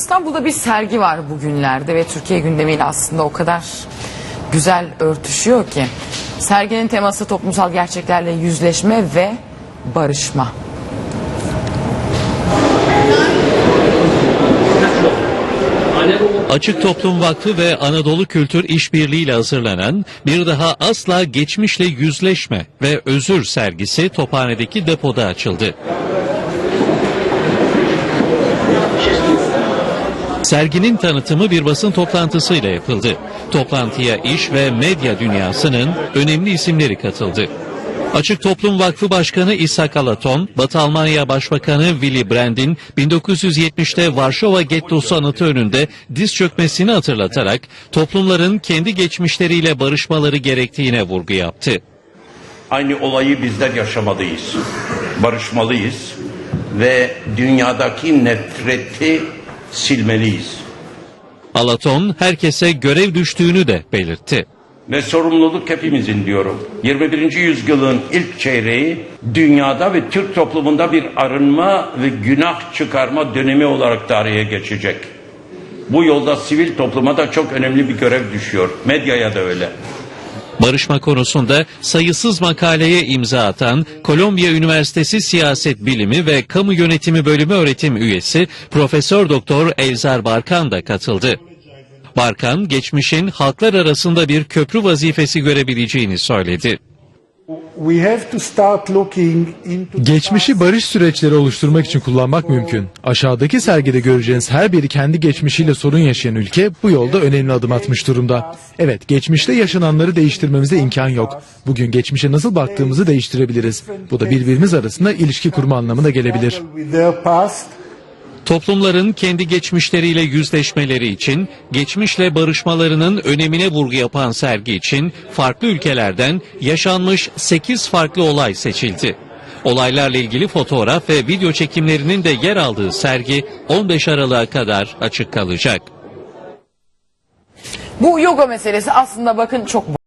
İstanbul'da bir sergi var bugünlerde ve Türkiye gündemiyle aslında o kadar güzel örtüşüyor ki. Serginin teması toplumsal gerçeklerle yüzleşme ve barışma. Açık Toplum Vakfı ve Anadolu Kültür İşbirliği ile hazırlanan Bir Daha Asla Geçmişle Yüzleşme ve Özür sergisi Tophane'deki depoda açıldı. Serginin tanıtımı bir basın toplantısıyla yapıldı. Toplantıya iş ve medya dünyasının önemli isimleri katıldı. Açık Toplum Vakfı Başkanı İshak Alaton, Batı Almanya Başbakanı Willy Brandt'in 1970'te Varşova Gettosu anıtı önünde diz çökmesini hatırlatarak toplumların kendi geçmişleriyle barışmaları gerektiğine vurgu yaptı. Aynı olayı bizler yaşamalıyız. Barışmalıyız ve dünyadaki nefreti silmeliyiz. Alaton herkese görev düştüğünü de belirtti. Ve sorumluluk hepimizin diyorum. 21. yüzyılın ilk çeyreği dünyada ve Türk toplumunda bir arınma ve günah çıkarma dönemi olarak tarihe geçecek. Bu yolda sivil topluma da çok önemli bir görev düşüyor. Medyaya da öyle. Barışma konusunda sayısız makaleye imza atan Kolombiya Üniversitesi Siyaset Bilimi ve Kamu Yönetimi Bölümü öğretim üyesi Profesör Doktor Elzar Barkan da katıldı. Barkan, geçmişin halklar arasında bir köprü vazifesi görebileceğini söyledi. Geçmişi barış süreçleri oluşturmak için kullanmak mümkün. Aşağıdaki sergide göreceğiniz her biri kendi geçmişiyle sorun yaşayan ülke bu yolda önemli adım atmış durumda. Evet, geçmişte yaşananları değiştirmemize imkan yok. Bugün geçmişe nasıl baktığımızı değiştirebiliriz. Bu da birbirimiz arasında ilişki kurma anlamına gelebilir. Toplumların kendi geçmişleriyle yüzleşmeleri için, geçmişle barışmalarının önemine vurgu yapan sergi için farklı ülkelerden yaşanmış 8 farklı olay seçildi. Olaylarla ilgili fotoğraf ve video çekimlerinin de yer aldığı sergi 15 Aralık'a kadar açık kalacak. Bu yoga meselesi aslında bakın çok